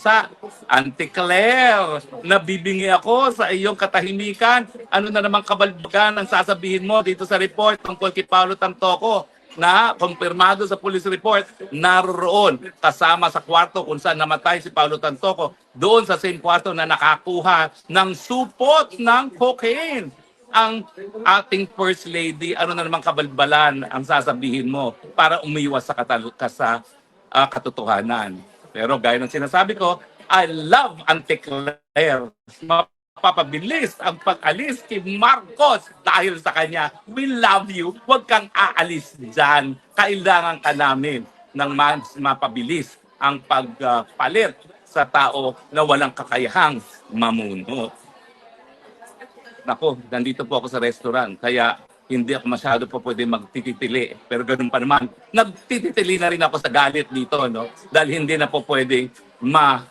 bansa. Auntie Claire, nabibingi ako sa iyong katahimikan. Ano na naman kabalbagan ang sasabihin mo dito sa report tungkol kay Paulo Tantoco na kumpirmado sa police report, naroon kasama sa kwarto kung saan namatay si Paulo Tantoco, doon sa same kwarto na nakakuha ng supot ng cocaine. Ang ating First Lady, ano na naman kabalbalan ang sasabihin mo para umiwas sa, katalo- ka sa ah, katotohanan. Pero gaya ng sinasabi ko, I love Auntie Claire. Mapapabilis ang pag-alis kay Marcos dahil sa kanya. We love you. Huwag kang aalis dyan. Kailangan ka namin ng mapabilis ang pagpalit sa tao na walang kakayahang mamuno. Nako, nandito po ako sa restaurant. Kaya hindi ako masyado po pwede magtititili. Pero ganun pa naman, nagtititili na rin ako sa galit dito, no? Dahil hindi na po pwede ma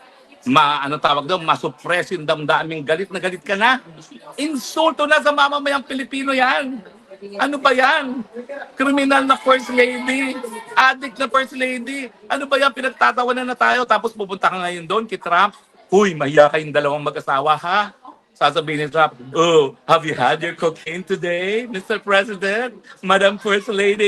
ma ano tawag doon, masuppress yung damdaming galit na galit ka na. Insulto na sa mamamayang Pilipino yan. Ano ba yan? Kriminal na first lady. Addict na first lady. Ano ba yan? Pinagtatawanan na tayo. Tapos pupunta ka ngayon doon kay Trump. Uy, mahiya kayong dalawang mag-asawa, ha? Sasabihin ni Trump, Oh, have you had your cocaine today, Mr. President? Madam First Lady?